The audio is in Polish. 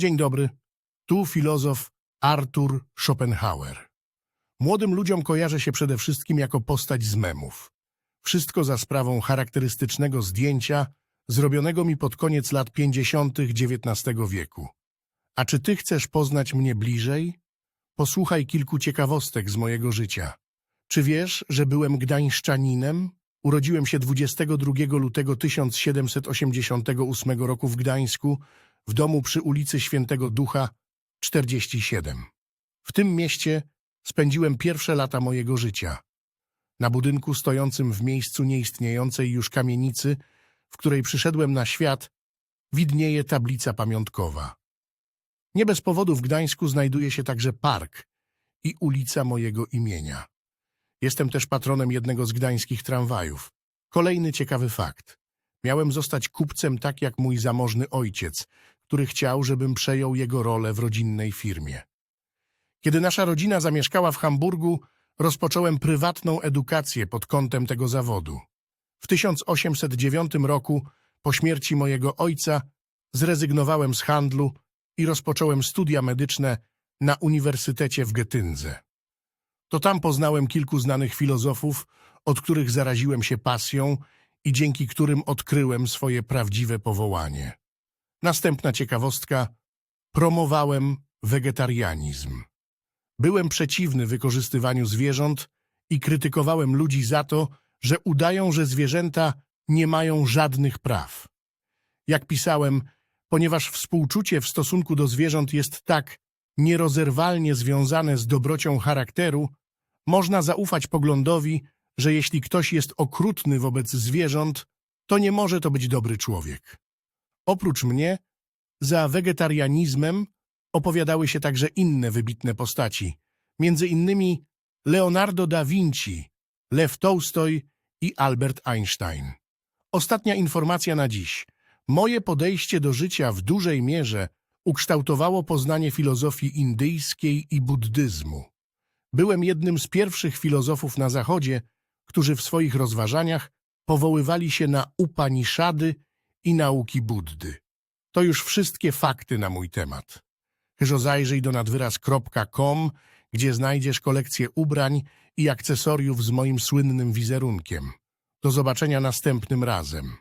Dzień dobry. Tu filozof Arthur Schopenhauer. Młodym ludziom kojarzę się przede wszystkim jako postać z memów. Wszystko za sprawą charakterystycznego zdjęcia zrobionego mi pod koniec lat 50. XIX wieku. A czy ty chcesz poznać mnie bliżej? Posłuchaj kilku ciekawostek z mojego życia. Czy wiesz, że byłem gdańszczaninem? Urodziłem się 22 lutego 1788 roku w Gdańsku, w domu przy ulicy Świętego Ducha 47. W tym mieście spędziłem pierwsze lata mojego życia. Na budynku stojącym w miejscu nieistniejącej już kamienicy, w której przyszedłem na świat, widnieje tablica pamiątkowa. Nie bez powodu w Gdańsku znajduje się także park i ulica mojego imienia. Jestem też patronem jednego z gdańskich tramwajów. Kolejny ciekawy fakt. Miałem zostać kupcem tak jak mój zamożny ojciec, który chciał, żebym przejął jego rolę w rodzinnej firmie. Kiedy nasza rodzina zamieszkała w Hamburgu, rozpocząłem prywatną edukację pod kątem tego zawodu. W 1809 roku, po śmierci mojego ojca, zrezygnowałem z handlu i rozpocząłem studia medyczne na Uniwersytecie w Getyndze. To tam poznałem kilku znanych filozofów, od których zaraziłem się pasją i dzięki którym odkryłem swoje prawdziwe powołanie. Następna ciekawostka. Promowałem wegetarianizm. Byłem przeciwny wykorzystywaniu zwierząt i krytykowałem ludzi za to, że udają, że zwierzęta nie mają żadnych praw. Jak pisałem, ponieważ współczucie w stosunku do zwierząt jest tak nierozerwalnie związane z dobrocią charakteru, można zaufać poglądowi, że jeśli ktoś jest okrutny wobec zwierząt, to nie może to być dobry człowiek. Oprócz mnie, za wegetarianizmem opowiadały się także inne wybitne postaci, między innymi Leonardo da Vinci, Lew Tolstoj i Albert Einstein. Ostatnia informacja na dziś. Moje podejście do życia w dużej mierze ukształtowało poznanie filozofii indyjskiej i buddyzmu. Byłem jednym z pierwszych filozofów na Zachodzie, którzy w swoich rozważaniach powoływali się na Upaniszady i nauki Buddy. To już wszystkie fakty na mój temat. Chyżo zajrzyj do nadwyraz.com, gdzie znajdziesz kolekcję ubrań i akcesoriów z moim słynnym wizerunkiem. Do zobaczenia następnym razem.